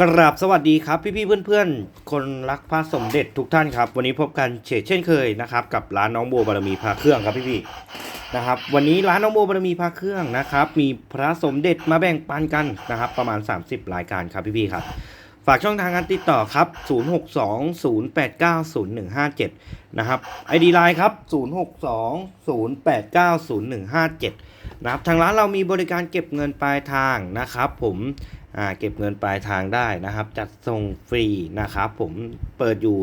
กราบสวัสดีครับ พี่ๆเพื่อนๆ คนรักพระสมเด็จทุกท่านครับ วันนี้พบกันเฉดเช่นเคยนะครับ กับร้านน้องโบบารมีพระเครื่องครับพี่ๆนะครับ วันนี้ร้านน้องโบบารมีพระเครื่องนะครับ มีพระสมเด็จมาแบ่งปันกันนะครับ ประมาณ 30 รายการครับพี่ๆครับ ฝากช่องทางการติดต่อครับ 0620890157 นะครับ ID ไลน์ครับ 0620890157 นะครับทางร้านเรามีบริการเก็บเงินปลายทางนะครับ ผม เก็บเงินปลายทางได้นะครับ จัดส่งฟรีนะครับ ผมเปิดอยู่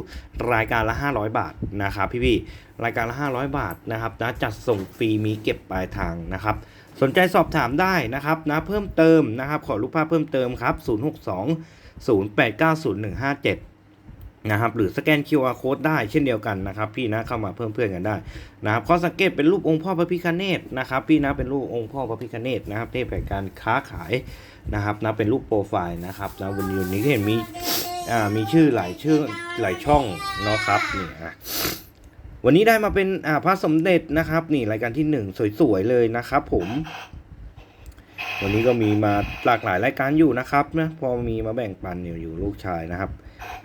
รายการละ 500 บาทนะครับ พี่ๆรายการละ 500 บาทนะครับนะจัดส่งฟรีมีเก็บปลายทางนะครับ สนใจสอบถามได้นะครับนะเพิ่มเติมนะครับ ขอรูปภาพเพิ่มเติมครับ 062 089057นะครับหรือสแกน QR code ได้เช่นเดียวกันนะครับ พี่นะเข้ามาเพิ่มเพื่อนกันได้นะครับข้อสังเกตเป็นรูปองค์พ่อพระพิฆเนศนะครับ พี่นะเป็นรูปองค์พ่อพระพิฆเนศนะครับเทพแห่งการค้าขาย นะครับนะเป็นรูปโปรไฟล์นะครับนะวันนี้วันนี้ก็เห็นมีอ่ามีชื่อหลายชื่อหลายช่องเนาะครับนี่อะวันนี้ได้มาเป็นอ่าพระสมเด็จนะครับ นี่รายการที่หนึ่งสวยๆเลยนะครับผม วันนี้ก็มีมาหลากหลายรายการอยู่นะครับนะพอมีมาแบ่งปันอยู่อยู่ลูกชายนะครับ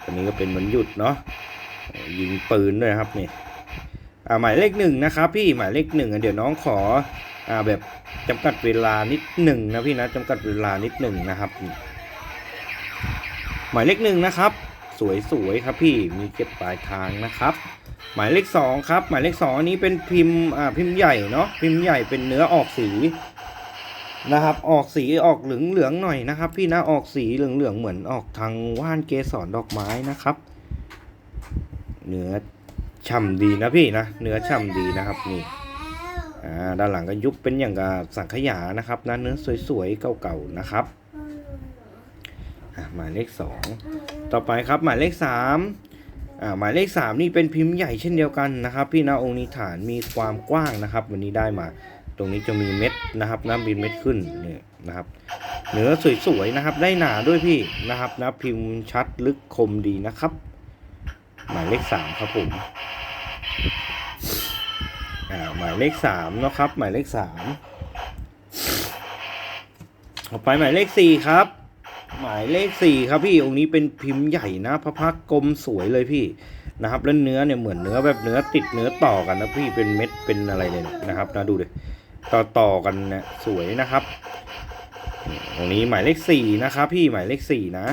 วันนี้ก็เป็นวันหยุดเนาะยิงปืนด้วยครับนี่อ่าหมายเลขหนึ่งนะครับ พี่หมายเลขหนึ่งเดี๋ยวน้องขอ แบบจำกัดเวลานิดหนึ่งนะพี่นะจำกัดเวลานิดหนึ่งนะครับ หมายเลขหนึ่งนะครับ สวยๆครับพี่มีเก็บปลายทางนะครับ หมายเลขสองครับ หมายเลขสองอันนี้เป็นพิมพ์อ่าพิมพ์ใหญ่เนาะพิมพ์ใหญ่เป็นเนื้อออกสีนะครับ ออกสีออกเหลืองเหลืองหน่อยนะครับ พี่นะออกสีเหลืองเหลืองเหมือนออกทางว่านเกสรดอกไม้นะครับ เนื้อฉ่ำดีนะพี่นะเนื้อฉ่ำดีนะครับนี่ อ่าด้านหลังก็ยุบเป็นอย่างกับสังขยานะครับนะเนื้อสวยๆเก่าๆนะครับหมายเลขสองต่อไปครับหมายเลขสามอ่าหมายเลขสามนี่เป็นพิมพ์ใหญ่เช่นเดียวกันนะครับ พี่นะองค์นี้ฐานมีความกว้างนะครับ วันนี้ได้มา ตรงนี้จะมีเม็ดนะครับน้ำบินเม็ดขึ้นเนี่ยนะครับเนื้อสวยๆนะครับ ได้หนาด้วยพี่นะครับนะพิมพ์ชัดลึกคมดีนะครับ หมายเลขสามครับผม อ่าหมายเลขสามนะครับ หมายเลขสามต่อไปหมายเลขสี่ครับ หมายเลขสี่ครับพี่องค์นี้เป็นพิมพ์ใหญ่นะพระพักตร์กลมสวยเลยพี่นะครับ แล้วเนื้อเนี่ยเหมือนเนื้อแบบเนื้อติดเนื้อต่อกันนะพี่เป็นเม็ดเป็นอะไรเลยนะครับนะดูเดิต่อต่อกันนี่ยสวยนะครับนี่ตรงนี้หมายเลขสี่นะครับพี่หมายเลขสี่นะ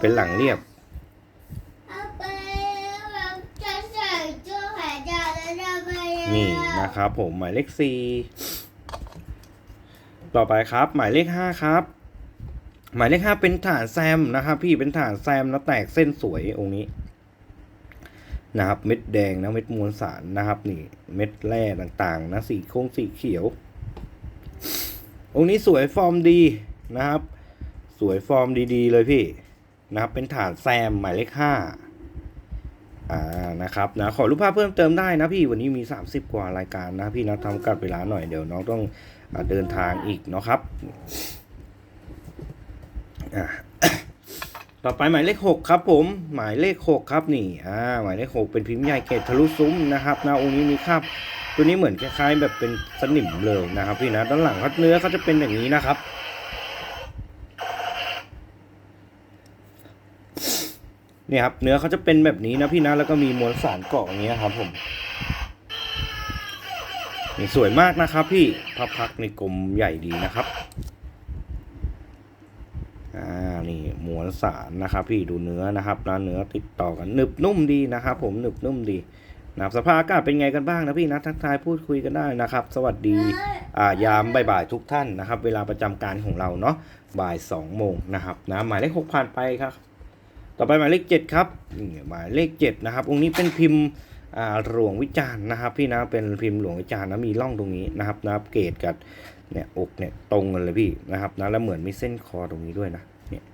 เป็นหลังเรียบ นี่นะครับผมหมายเลขสี่ต่อไปครับ หมายเลขห้าครับ หมายเลขห้าเป็นฐานแซมนะครับพี่เป็นฐานแซมแล้วแตกเส้นสวยองค์นี้นะครับเม็ดแดงนะเม็ดมวลสารนะครับ นี่ เม็ดแร่ต่างๆ นะสีโค้งสีเขียว องค์นี้สวยฟอร์มดีนะครับ สวยฟอร์มดีๆ เลยพี่นะครับเป็นฐานแซมหมายเลขห้า อ่านะครับนะขอรูปภาพเพิ่มเติมได้นะพี่วันนี้มี 30 กว่ารายการนะพี่นะทำกัดเวลาหน่อยเดี๋ยวน้องต้องอเดินทางอีกเนาะครับอ่าต่อไปหมายเลขหกครับ ผมหมายเลขหกครับนี่อ่าหมายเลขหกเป็นพิมพ์ใหญ่เกตทะลุซุ้มนะครับนะองค์นี้มีคราบตัวนี้เหมือนคล้ายๆแบบเป็นสนิมเลยนะครับพี่นะด้านหลังเขาเนื้อเขาจะเป็นอย่างนี้นะครับ เนี่ยครับเนื้อเขาจะเป็นแบบนี้นะพี่นะแล้วก็มีมวลสารเกาะอย่างเงี้ยครับผมนี่สวยมากนะครับ พี่พระพักในกลมใหญ่ดีนะครับอ่านี่มวลสารนะครับ พี่ดูเนื้อนะครับนะเนื้อติดต่อกันหนึบนุ่มดีนะครับ ผมหนึบนุ่มดีนะครับสภาพอากาศเป็นไงกันบ้างนะพี่นะทักทายพูดคุยกันได้นะครับ สวัสดีอ่ายามบ่ายๆทุกท่านนะครับ เวลาประจำการของเราเนาะบ่ายสองโมงนะครับนะหมายเลขหกผ่านไปครับ ต่อไปหมายเลขเจ็ดครับนี่หมายเลขเจ็ดนะครับองค์นี้เป็นพิมพ์หลวงวิจารณ์นะครับ พี่นะเป็นพิมพ์หลวงวิจารณ์นะมีร่องตรงนี้นะครับนะเกตกับเนี่ยอกเนี่ยตรงกันเลยพี่นะครับนะแล้วเหมือนมีเส้นคอตรงนี้ด้วยนะเนี่ย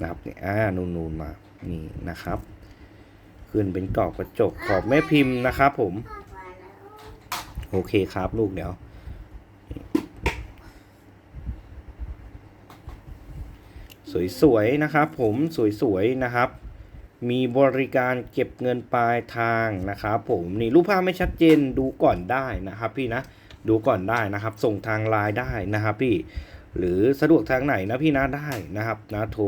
นะครับเนี่ยอ่านูนๆมานี่นะครับขึ้นเป็นกรอบกระจกขอบแม่พิมพ์นะครับผม โอเคครับลูกเดี๋ยว สวยๆนะครับ ผมสวยๆนะครับ มีบริการเก็บเงินปลายทางนะครับผมนี่รูปภาพไม่ชัดเจนดูก่อนได้นะครับพี่นะดูก่อนได้นะครับ ส่งทางไลน์ได้นะครับพี่หรือสะดวกทางไหนนะพี่นะได้นะครับนะโทร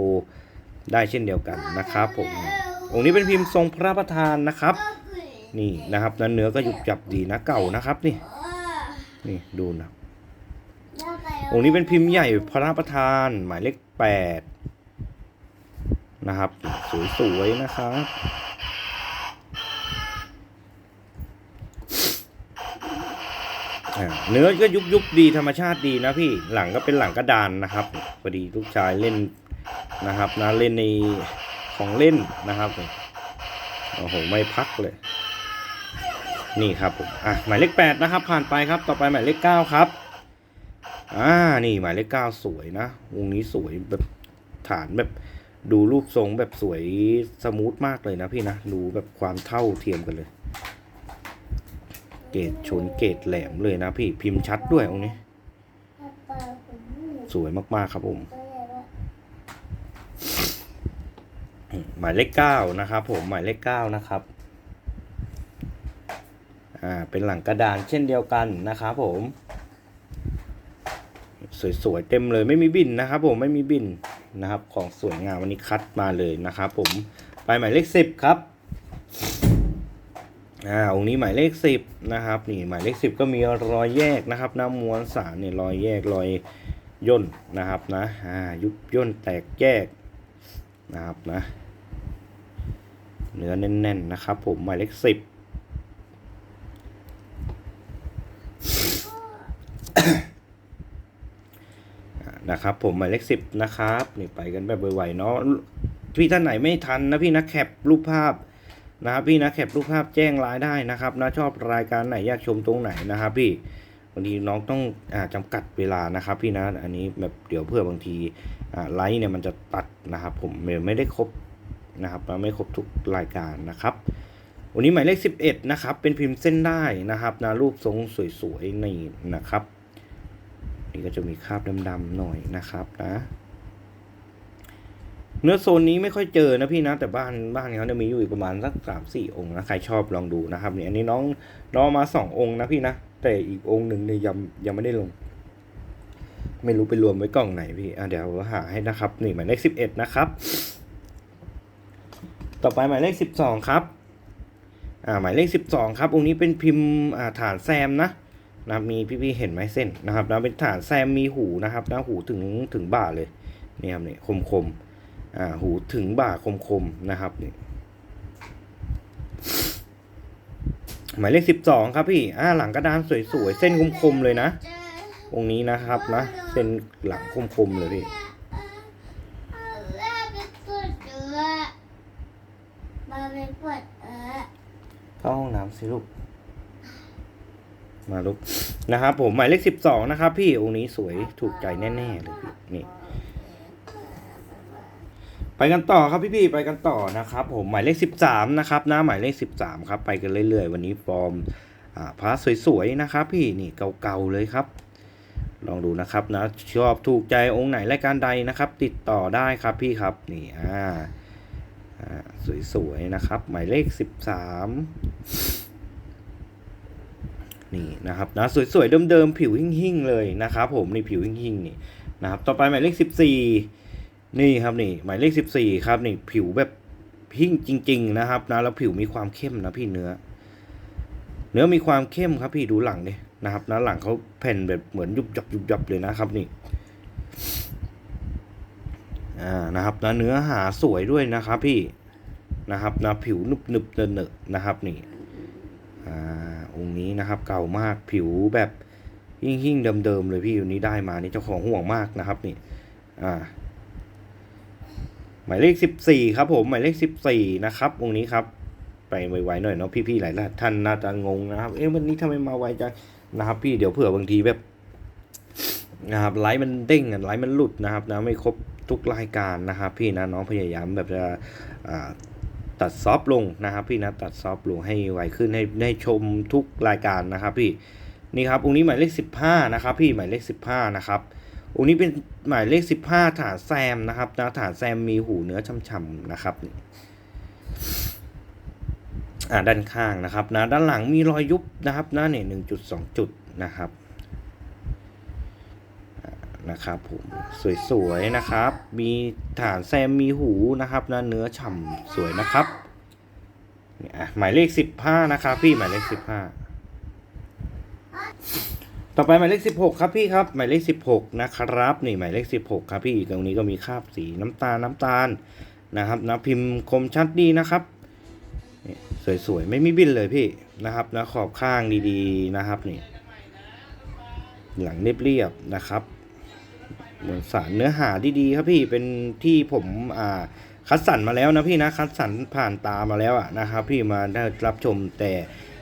ได้เช่นเดียวกันนะครับผมองค์นี้เป็นพิมพ์ทรงพระประธานนะครับ นี่นะครับนะเนื้อก็หยุบจับดีนะเก่านะครับนี่นี่ดูนะองค์นี้เป็นพิมพ์ใหญ่พระประธานหมายเลขแปด นะครับ สวยๆนะครับ เนื้อก็ยุบยุบดีธรรมชาติดีนะพี่หลังก็เป็นหลังกระดานนะครับพอดีลูกชายเล่นนะครับนะเล่นในของเล่นนะครับโอ้โหไม่พักเลย นี่ครับผมอะหมายเลขแปดนะครับ ผ่านไปครับต่อไปหมายเลขเก้าครับอ่านี่หมายเลขเก้าสวยนะวงนี้สวยแบบฐานแบบ ดูรูปทรงแบบสวยสมูทมากเลยนะพี่นะ ดูแบบความเท่าเทียมกันเลย เกรดชนเกรดแหลมเลยนะพี่พิมพ์ชัดด้วยองนี้ สวยมากๆครับผม หมายเลขเก้านะครับผมหมายเลขเก้านะครับอ่าเป็นหลังกระดานเช่นเดียวกันนะครับผม สวยๆเต็มเลยไม่มีบินนะครับผมไม่มีบินนะครับของสวยงามวันนี้คัดมาเลยนะครับผมไปหมายเลขสิบครับอ่าองค์นี้หมายเลขสิบนะครับนี่หมายเลขสิบก็มีรอยแยกนะครับน้ำมวลสารเนี่ยรอยแยกรอยย่นนะครับนะอ่ายุบย่นแตกแยกนะครับนะเนื้อแน่นๆนะครับผมหมายเลขสิบ นะครับผมหมายเลขสิบนะครับนี่ไปกันแบบไวๆเนาะพี่ท่านไหนไม่ทันนะพี่นะแคปรูปภาพนะครับพี่นะแคปรูปภาพแจ้งไลน์ได้นะครับนะชอบรายการไหนอยากชมตรงไหนนะครับพี่บางทีน้องต้องอาจำกัดเวลานะครับพี่นะอันนี้แบบเดี๋ยวเพื่อบางทีไลฟ์เนี่ยมันจะตัดนะครับ ผมไม่ได้ครบนะครับไม่ครบทุกรายการนะครับ วันนี้หมายเลข 11 นะครับ เป็นพิมพ์เส้นได้นะครับนะรูปทรงสวยๆนี่นะครับ นี่ก็จะมีคราบดำๆหน่อยนะครับนะเนื้อโซนนี้ไม่ค่อยเจอนะพี่นะแต่บ้านบ้านเขาเนี่ยมีอยู่อีกประมาณสักสามสี่องค์นะใครชอบลองดูนะครับเนี่ยอันนี้น้องน้องมาสององค์นะพี่นะแต่อีกองค์หนึ่งเนี่ยยังยังไม่ได้ลง ไม่รู้ไปรวมไว้กล่องไหนพี่อะเดี๋ยวหาให้นะครับ นี่หมายเลขสิบเอ็ดนะครับ ต่อไปหมายเลขสิบสองครับอ่าหมายเลขสิบสองครับองค์นี้เป็นพิมพ์อ่าฐานแซมนะ นะครับมีพี่ๆเห็นไหมเส้นนะครับนะเป็นฐานแซมมีหูนะครับนะหูถึงถึงบ่าเลยนี่ครับนี่คมคมๆอ่าหูถึงบ่าคมคมๆนะครับนี่หมายเลขสิบสองครับพี่อ่าหลังกระดานสวยๆเส้นคมคมๆเลยนะองนี้นะครับนะเส้นหลังคมคมๆเลยพี่เข้าห้องน้ำสิลูก มาลูกนะครับ ผมหมายเลขสิบสองนะครับ พี่องค์นี้สวยถูกใจแน่ๆเลยนี่ ไปกันต่อครับพี่ๆไปกันต่อนะครับ ผมหมายเลขสิบสามนะครับนะหมายเลขสิบสามครับ ไปกันเรื่อยๆ วันนี้ฟอร์มอ่าพระสวยๆนะครับ พี่นี่เก่าๆเลยครับ ลองดูนะครับนะชอบถูกใจองค์ไหนรายการใดนะครับ ติดต่อได้ครับพี่ครับนี่อ่าสวยๆนะครับ หมายเลขสิบสาม นี่นะครับนะสวยๆเดิมๆผิวหิ่งๆเลยนะครับผมนี่ผิวหิ่งๆนี่นะครับต่อไปหมายเลขสิบสี่นี่ครับนี่หมายเลขสิบสี่ครับนี่ผิวแบบพิ้งจริง ๆ นะครับนะแล้วผิวมีความเข้มนะพี่เนื้อ เนื้อมีความเข้มครับพี่ดูหลังดินะครับนะหลังเขาแผ่นแบบเหมือนยุบยับยุบยับเลยนะครับนี่อ่านะครับนะเนื้อหาสวยด้วยนะครับพี่นะครับนะผิวนุบนุบเนอะเนอะนะครับนี่อ่า องค์นี้นะครับ เก่ามากผิวแบบหิ่งหิ่งๆเดิมๆเลยพี่วันนี้ได้มานี่เจ้าของห่วงมากนะครับนี่อ่าหมายเลขสิบสี่ครับผมหมายเลขสิบสี่นะครับองค์นี้ครับ ไปไวๆหน่อยเนาะพี่ๆหลายท่านน่าจะงงนะครับเอ๊ะวันนี้ทำไมมาไวจังนะครับ พี่เดี๋ยวเผื่อบางทีแบบนะครับไลฟ์มันเด้งไลฟ์มันหลุดนะครับนะไม่ครบทุกรายการนะครับ พี่นะน้องพยายามแบบจะอ่า ตัดซอฟต์ลงนะครับพี่นะตัดซอฟต์ลงให้ไวขึ้นให้ได้ชมทุกรายการนะครับพี่นี่ครับองค์นี้หมายเลขสิบห้านะครับพี่หมายเลขสิบห้านะครับองค์นี้เป็นหมายเลขสิบห้าฐานแซมนะครับนะฐานแซมมีหูเนื้อช่ำๆนะครับอ่าด้านข้างนะครับนะด้านหลังมีรอยยุบนะครับนะเนี่ยหนึ่งจุดสองจุดนะครับ นะครับผมสวยๆนะครับ มีฐานแซมมีหูนะครับนะเนื้อฉ่ำสวยนะครับเนี่ยอะหมายเลขสิบห้านะครับพี่หมายเลขสิบห้าต่อไปหมายเลขสิบหกครับพี่ครับ หมายเลขสิบหกนะครับนี่หมายเลขสิบหกครับพี่ตรงนี้ก็มีคราบสีน้ำตาลน้ำตาลนะครับนะพิมพ์คมชัดดีนะครับนี่สวยๆ ไม่มีบินเลยพี่นะครับนะขอบข้างดีๆนะครับนี่หลังเรียบๆนะครับ มวลสารเนื้อหาดีๆครับพี่เป็นที่ผมอ่าคัดสรรมาแล้วนะพี่นะคัดสรรผ่านตามาแล้วอะนะครับพี่มาได้รับชมแต่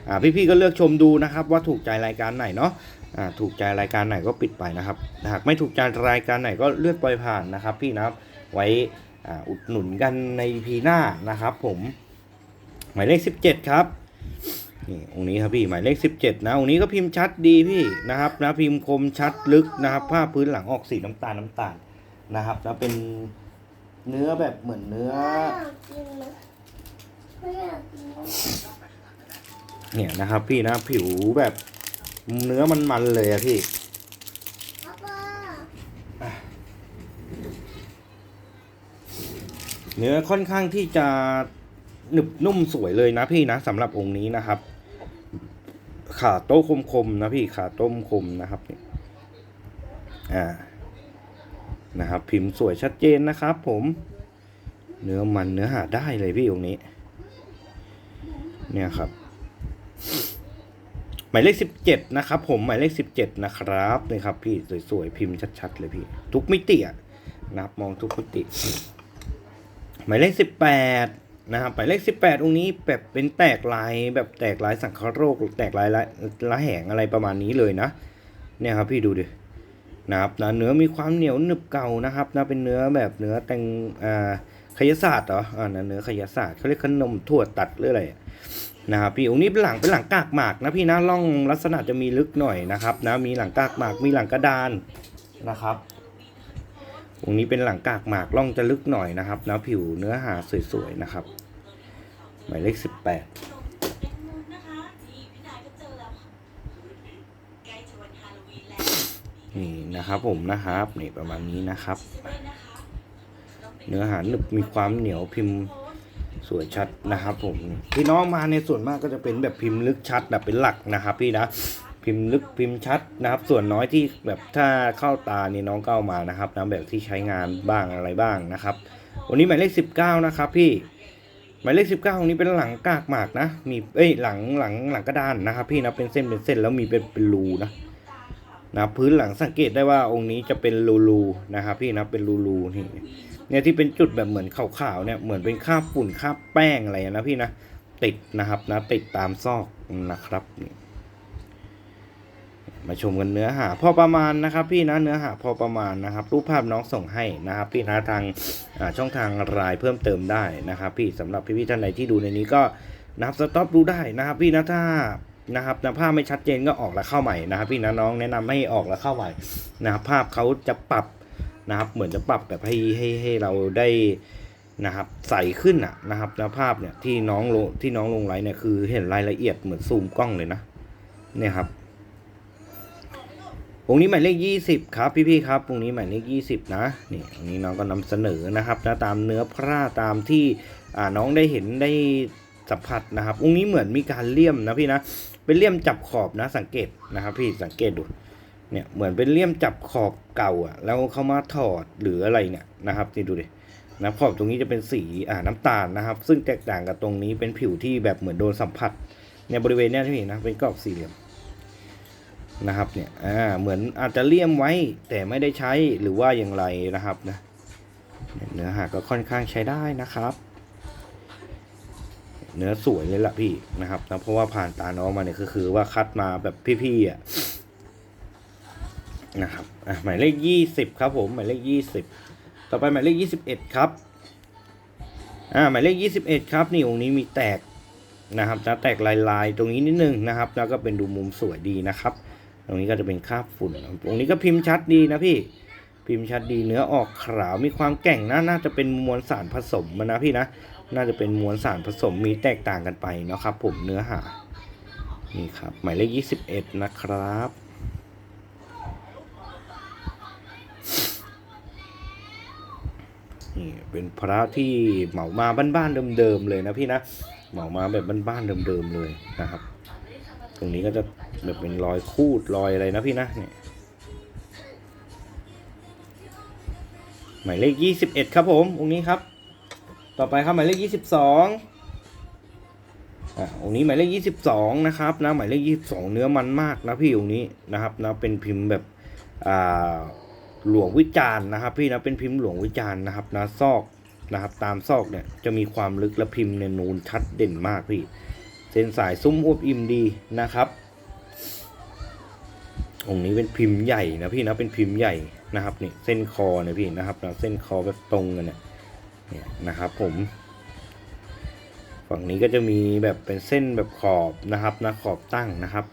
อ่าพี่ๆก็เลือกชมดูนะครับ ว่าถูกใจรายการไหนเนาะอ่าถูกใจรายการไหนก็ปิดไปนะครับหากไม่ถูกใจรายการไหนก็เลือนปล่อยผ่านนะครับ พี่นะครับไว้อ่าอุดหนุนกันในพีหน้านะครับ ผมหมายเลข 17 ครับ นี่องค์นี้ครับพี่หมายเลขสิบเจ็ดนะองค์นี้ก็พิมพ์ชัดดีพี่นะครับนะพิมพ์คมชัดลึกนะครับผ้าพื้นหลังออกสีน้ำตาลน้ำตาลนะครับแล้วเป็นเนื้อแบบเหมือนเนื้ออยากกินนะไม่อยากกินเนี่ยนะครับพี่นะผิวแบบเนื้อมันมันๆเลยอะพี่เนื้อค่อนข้างที่จะหนึบนุ่มสวยเลยนะพี่นะสำหรับองค์นี้นะครับ ขาโต้คมๆนะพี่ขาต้มคมนะครับนี่อ่านะครับ พิมพ์สวยชัดเจนนะครับ ผม เนื้อมันเนื้อหาได้เลยพี่องนี้ เนี่ยครับ หมายเลขสิบเจ็ดนะครับ ผมหมายเลขสิบเจ็ดนะครับนี่ครับ พี่สวยๆพิมพ์ชัดๆเลยพี่ ทุกมิติอะนะครับมองทุกมิติ หมายเลขสิบแปด นะครับหมายเลขสิบแปดองค์นี้แบบเป็นแตกลายแบบแตกลายสังคโรคแตกลายละละแหงอะไรประมาณนี้เลยนะเนี่ยครับพี่ดูดินะครับนะเนื้อมีความเหนียวหนึบเก่านะครับนะเป็นเนื้อแบบเนื้อแตงอ่าขยศาสตร์เหรออ่านะเนื้อขยศาสตร์เขาเรียกขนมถั่วตัดหรืออะไรนะครับพี่องค์นี้เป็นหลังเป็นหลังกากหมากนะพี่นะล่องลักษณะจะมีลึกหน่อยนะครับนะมีหลังกากหมากมีหลังกระดานนะครับ องค์นี้เป็นหลังกากหมากล่องจะลึกหน่อยนะครับนะผิวเนื้อหาสวยๆนะครับ หมายเลขสิบแปดนี่นะครับผมนะครับนี่ประมาณนี้นะครับ เนื้อหาหนึบมีความเหนียวพิมพ์สวยชัดนะครับผมพี่น้องมาในส่วนมากก็จะเป็นแบบพิมพ์ลึกชัดแบบเป็นหลักนะครับพี่นะ พิมพ์ลึกพิมพ์ชัดนะครับ ส่วนน้อยที่แบบถ้าเข้าตาเนี่ยน้องก็เอามานะครับนะแบบที่ใช้งานบ้างอะไรบ้างนะครับ วันนี้หมายเลขสิบเก้านะครับพี่หมายเลขสิบเก้าตรงนี้เป็นหลังกากหมากนะ มีเอ้ยหลังหลังหลังกระดานนะครับ พี่นะเป็นเส้นเป็นเส้นแล้วมีเป็นเป็นรูนะนะพื้นหลังสังเกตได้ว่าองค์นี้จะเป็นรูรูนะครับ พี่นะเป็นรูรูนี่เนี่ยที่เป็นจุดแบบเหมือนขาวๆเนี่ยเหมือนเป็นคราบฝุ่นคราบแป้งอะไรนะพี่นะติดนะครับนะติดตามซอกนะครับ มาชมกันเนื้อหาพอประมาณนะครับ พี่นะเนื้อหาพอประมาณนะครับ รูปภาพน้องส่งให้นะครับ พี่นะทางช่องทางรายเพิ่มเติมได้นะครับ พี่สำหรับพี่ๆท่านใดที่ดูในนี้ก็นะครับสต็อปดูได้นะครับ พี่นะถ้านะครับนะภาพไม่ชัดเจนก็ออกแล้วเข้าใหม่นะครับ พี่นะน้องแนะนำให้ออกแล้วเข้าใหม่นะครับภาพเขาจะปรับนะครับเหมือนจะปรับแบบให้ให้ให้เราได้นะครับใสขึ้นอะนะครับนะภาพเนี่ยที่น้องลงที่น้องลงไลน์เนี่ยคือเห็นรายละเอียดเหมือนซูมกล้องเลยนะเนี่ยครับ วงนี้หมายเลขยี่สิบครับพี่ๆครับวงนี้หมายเลขยี่สิบนะนี่อันนี้น้องก็นำเสนอนะครับนะตามเนื้อพระตามที่อ่าน้องได้เห็นได้สัมผัสนะครับวงนี้เหมือนมีการเลี่ยมนะพี่นะเป็นเลี่ยมจับขอบนะสังเกตนะครับ พี่สังเกตดูเนี่ยเหมือนเป็นเลี่ยมจับขอบเก่าอะ แล้วเขามาถอดหรืออะไรเนี่ยนะครับนี่ดูดินะขอบตรงนี้จะเป็นสีอ่าน้ำตาลนะครับ ซึ่งแตกต่างกับตรงนี้เป็นผิวที่แบบเหมือนโดนสัมผัสเนี่ยบริเวณเนี้ยที่เห็นนะเป็นกรอบสี่เหลี่ยม นะครับเนี่ยอ่าเหมือนอาจจะเลี่ยมไว้แต่ไม่ได้ใช้หรือว่าอย่างไรนะครับนะเนื้อหาก็ค่อนข้างใช้ได้นะครับ เนื้อสวยเลยล่ะพี่นะครับนะเพราะว่าผ่านตาน้องมาเนี่ยก็คือว่าคัดมาแบบพี่ๆอะนะครับอะหมายเลขยี่สิบครับผมหมายเลขยี่สิบต่อไปหมายเลขยี่สิบเอ็ดครับอ่าหมายเลขยี่สิบเอ็ดครับนี่องค์นี้มีแตกนะครับจะแตกลายๆ ตรงนี้นิดนึงนะครับ แล้วก็เป็นดูมุมสวยดีนะครับ ตรงนี้ก็จะเป็นคราบฝุ่นตรงนี้ก็พิมพ์ชัดดีนะพี่ พิมพ์ชัดดีเนื้อออกขาว มีความแก่งนะน่าจะเป็นมวลสารผสมมานะพี่นะ น่าจะเป็นมวลสารผสมมีแตกต่างกันไปนะครับ ผมเนื้อหา นี่ครับ หมายเลขยี่สิบเอ็ดนะครับนี่เป็นพระที่เหมามาบ้านๆเดิมๆเลยนะพี่นะเหมามาแบบบ้านๆเดิมๆเลยนะครับ ตรงนี้ก็จะ แบบเป็นรอยคูดรอยอะไรนะพี่นะเนี่ยหมายเลขยี่สิบเอ็ดครับผมองค์นี้ครับ ต่อไปครับหมายเลขยี่สิบสองอะองค์นี้หมายเลขยี่สิบสองนะครับนะหมายเลขยี่สิบสองเนื้อมันมากนะพี่องค์นี้นะครับนะเป็นพิมพ์แบบอ่าหลวงวิจารณ์นะครับ พี่นะเป็นพิมพ์หลวงวิจารณ์นะครับนะซอกนะครับ ตามซอกเนี่ยจะมีความลึกและพิมพ์เนี่ยนูนชัดเด่นมากพี่เส้นสายซุ้มอวบอิ่มดีนะครับ องค์นี้เป็นพิมพ์ใหญ่นะพี่นะเป็นพิมพ์ใหญ่นะครับนี่เส้นคอเนี่ยพี่นะครับนะเส้นคอแบบตรงกันเนี่ยเนี่ยนะครับผม ฝั่งนี้ก็จะมีแบบเป็นเส้นแบบขอบนะครับนะขอบตั้งนะครับ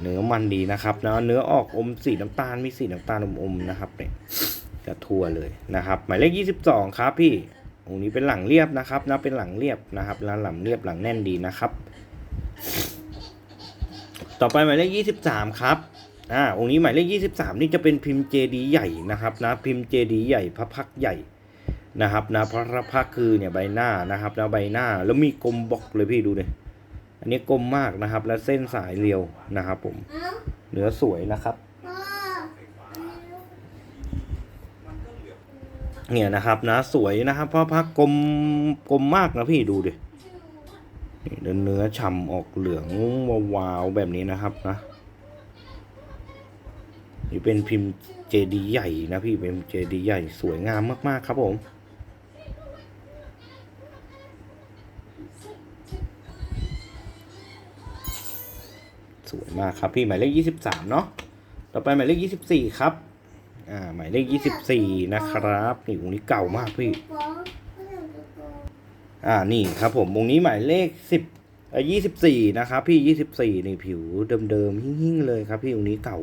เนื้อมันดีนะครับนะเนื้อออกอมสีน้ำตาลมีสีน้ำตาลอมๆนะครับเนี่ยจะทั่วเลยนะครับ หมายเลขยี่สิบสองครับพี่ องค์นี้เป็นหลังเรียบนะครับนะเป็นหลังเรียบนะครับแล้วหลังเรียบหลังแน่นดีนะครับ ต่อไปหมายเลขยี่สิบสามครับอ่าองค์นี้หมายเลขยี่สิบสามนี่จะเป็นพิมพ์เจดีใหญ่นะครับนะพิมพ์เจดีใหญ่พระพักตร์ใหญ่นะครับนะพระพักตร์คือเนี่ยใบหน้านะครับนะใบหน้าแล้วมีกลมบล็อกเลยพี่ดูเลยอันนี้กลมมากนะครับ แล้วเส้นสายเรียวนะครับผมเอ้าเนื้อสวยนะครับ พ่อ เนี่ยนะครับนะสวยนะครับเพราะพักกลมกลมมากนะพี่ดูดิเนื้อฉ่ำออกเหลืองวาวๆแบบนี้นะครับนะนี่เป็นพิมพ์เจดีใหญ่นะพี่เป็นเจดีใหญ่สวยงามมาก ๆ ครับผมสวยมากครับพี่หมายเลขยี่สิบสามเนาะ ต่อไปหมายเลขยี่สิบสี่ครับ อ่าหมายเลขยี่สิบสี่นะครับนี่องค์นี้เก่ามากพี่ อ่านี่ครับผมองค์นี้หมายเลขสิบยี่สิบสี่นะครับ พี่ยี่สิบสี่นี่ผิวเดิมๆหิ่งๆเลยครับ พี่องค์นี้เก่า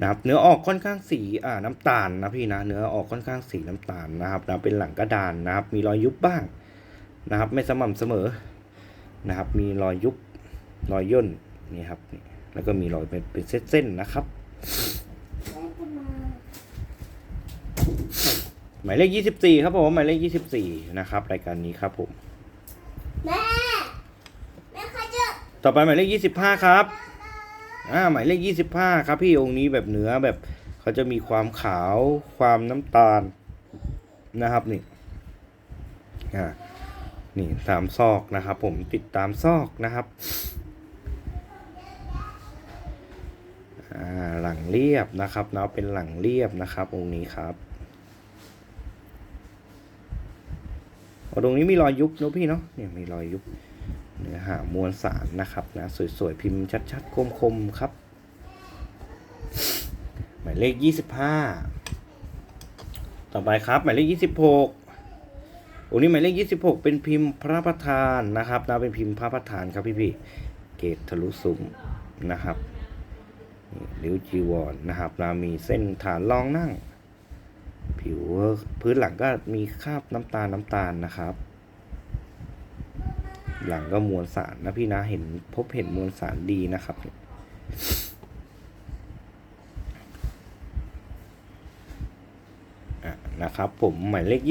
นะครับเนื้อออกค่อนข้างสีอ่าน้ำตาลนะพี่นะเนื้อออกค่อนข้างสีน้ำตาลนะครับนะเป็นหลังกระดานนะครับ มีรอยยุบบ้างนะครับ ไม่สม่ำเสมอนะครับ มีรอยยุบรอยย่นนี่ครับนี่แล้วก็มีรอยเป็นเป็นเส้นๆนะครับ แม่จะมา หมายเลขยี่สิบสี่ครับผมหมายเลขยี่สิบสี่นะครับรายการนี้ครับผมแม่แม่เขาจะต่อไปหมายเลขยี่สิบห้าครับอ่าหมายเลขยี่สิบห้าครับ พี่องค์นี้แบบเนื้อแบบเขาจะมีความขาวความน้ำตาลนะครับนี่อ่านี่ตามซอกนะครับ ผมติดตามซอกนะครับอ่าหลังเรียบนะครับเนาะเป็นหลังเรียบนะครับองค์นี้ครับอ๋อ ตรงนี้มีรอยยุบเนะพี่เนาะเนี่ยมีรอยยุบเนื้อหามวลสารนะครับนะสวยๆ พิมพ์ชัดๆ คมๆ ครับ หมายเลข 25 ต่อไปครับ หมายเลข 26 โอ้นี่หมายเลข 26 เป็นพิมพ์พระประธานนะครับนะเป็นพิมพ์พระประธานครับพี่ๆเกตทะลุซุ้มนะครับริ้วจีวรนะครับนะมีเส้นฐานรองนั่ง ผิวพื้นหลังก็มีคราบน้ำตาลน้ำตาลนะครับ หลังก็มวลสารนะพี่นะเห็นพบเห็นมวลสารดีนะครับนะครับผมหมายเลข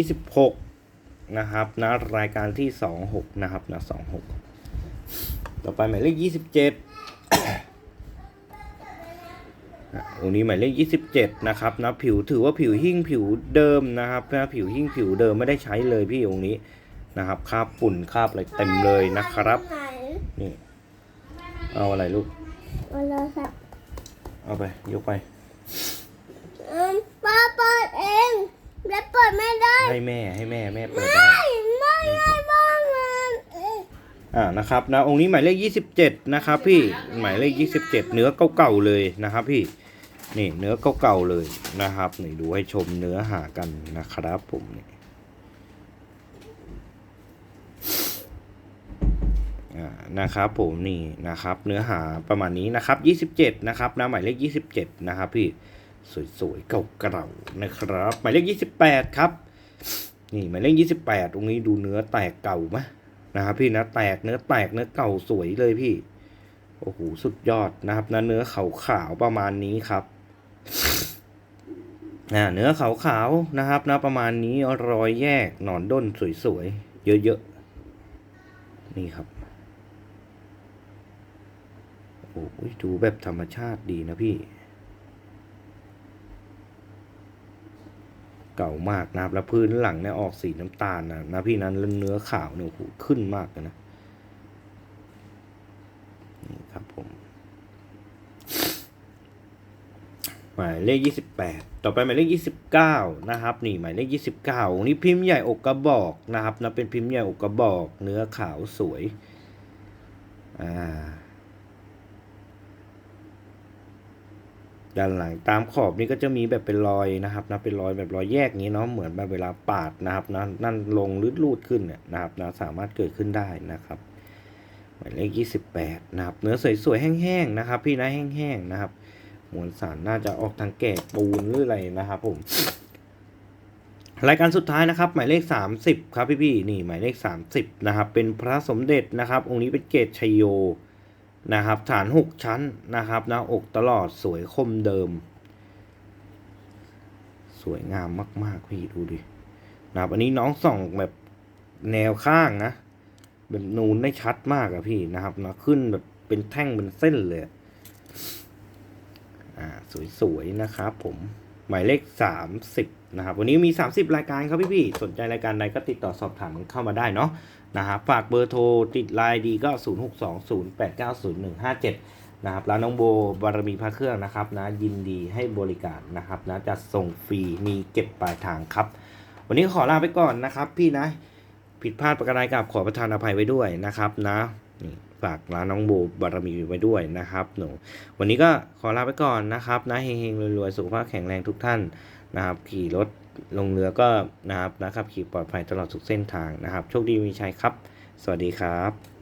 26 นะครับนะรายการที่ 26 นะครับนะ26 ต่อไปหมายเลข 27 องค์นี้หมายเลขยี่สิบเจ็ดนะครับนะผิวถือว่าผิวหิ้งผิวเดิมนะครับนะผิวหิ้งผิวเดิมไม่ได้ใช้เลยพี่องค์นี้นะครับคราบฝุ่นคราบอะไรเต็มเลยนะครับไหนนี่เอาอะไรลูกเอาโทรศัพท์เอาไปยกไปอืมป้าเปิดเองและเปิดไม่ได้ให้แม่ให้แม่แม่เปิดได้ไม่ไม่ได้บ้างมันเอ๊ะอ่านะครับนะองค์นี้หมายเลขยี่สิบเจ็ดนะครับพี่หมายเลขยี่สิบเจ็ดเนื้อเก่าๆเลยนะครับพี่ นี่เนื้อเก่าๆเลยนะครับนี่ดูให้ชมเนื้อหากันนะครับผมนี่อ่านะครับผมนี่นะครับ เนื้อหาประมาณนี้นะครับยี่สิบเจ็ดนะครับนะหมายเลขยี่สิบเจ็ดนะครับพี่สวยๆเก่าๆนะครับ หมายเลขยี่สิบแปดครับ นี่หมายเลขยี่สิบแปดตรงนี้ดูเนื้อแตกเก่าไหมนะครับพี่นะแตกเนื้อแตกเนื้อเก่าสวยเลยพี่โอ้โหสุดยอดนะครับนะเนื้อขาวขาวๆประมาณนี้ครับ เนื้อขาวๆนะครับนะประมาณนี้รอยแยกหนอนด้นสวยๆ เยอะๆ นี่ครับโอ้ยดูแบบธรรมชาติดีนะพี่ เก่ามากนะครับ แล้วพื้นหลังเนี่ยออกสีน้ำตาลนะนะพี่นั้นเนื้อขาวเนี่ยโอ้โหขึ้นมากเลยนะนี่ครับผม หมายเลขยี่สิบแปดต่อไปหมายเลขยี่สิบเก้านะครับ นี่หมายเลขยี่สิบเก้านี่พิมพ์ใหญ่อกกระบอกนะครับนะเป็นพิมพ์ใหญ่อกกระบอก เนื้อขาวสวย อ่า ด้านหลังตามขอบนี่ก็จะมีแบบเป็นรอยนะครับนะเป็นรอยแบบรอยแยกนี้เนาะเหมือนแบบเวลาปาดนะครับนะนั่นลงลืดลูดขึ้นเนี่ยนะครับนะสามารถเกิดขึ้นได้นะครับหมายเลขยี่สิบแปดนะครับ เนื้อสวยๆแห้งๆนะครับ พี่นะแห้งๆนะครับ มวลสารน่าจะออกทางแก่ปูนหรืออะไรนะครับผม รายการสุดท้ายนะครับ หมายเลข 30 ครับพี่ๆนี่หมายเลข 30 นะครับ เป็นพระสมเด็จนะครับ องค์นี้เป็นเกตชยโยนะครับฐาน 6 ชั้นนะครับน้าอกตลอดสวยคมเดิม สวยงามมาก ๆ พี่ดูดินะครับอันนี้น้องส่องแบบแนวข้างนะแบบนูนได้ชัดมากอะพี่นะครับนะขึ้นแบบเป็นแท่งเป็นเส้นเลย สวยๆนะครับผมหมายเลข 30 นะครับ วันนี้มี 30 รายการครับพี่ๆสนใจรายการใดก็ติดต่อสอบถามเข้ามาได้เนาะนะครับฝากเบอร์โทรติดไลน์ดีก็ 0620890157 นะครับร้านน้องโบบารมีพระเครื่องนะครับนะยินดีให้บริการนะครับนะจะส่งฟรีมีเก็บปลายทางครับ วันนี้ขอลาไปก่อนนะครับ พี่นะ ผิดพลาดประการใดกับขอประทานอภัยไว้ด้วยนะครับนะนี่ ฝากร้านน้องโบบารมีไว้ด้วยนะครับหนูวันนี้ก็ขอลาไปก่อนนะครับนะเฮงๆรวยๆสุขภาพแข็งแรงทุกท่านนะครับขี่รถลงเรือก็นะครับนะครับขี่ปลอดภัยตลอดทุกเส้นทางนะครับ โชคดีมีชัยครับ สวัสดีครับ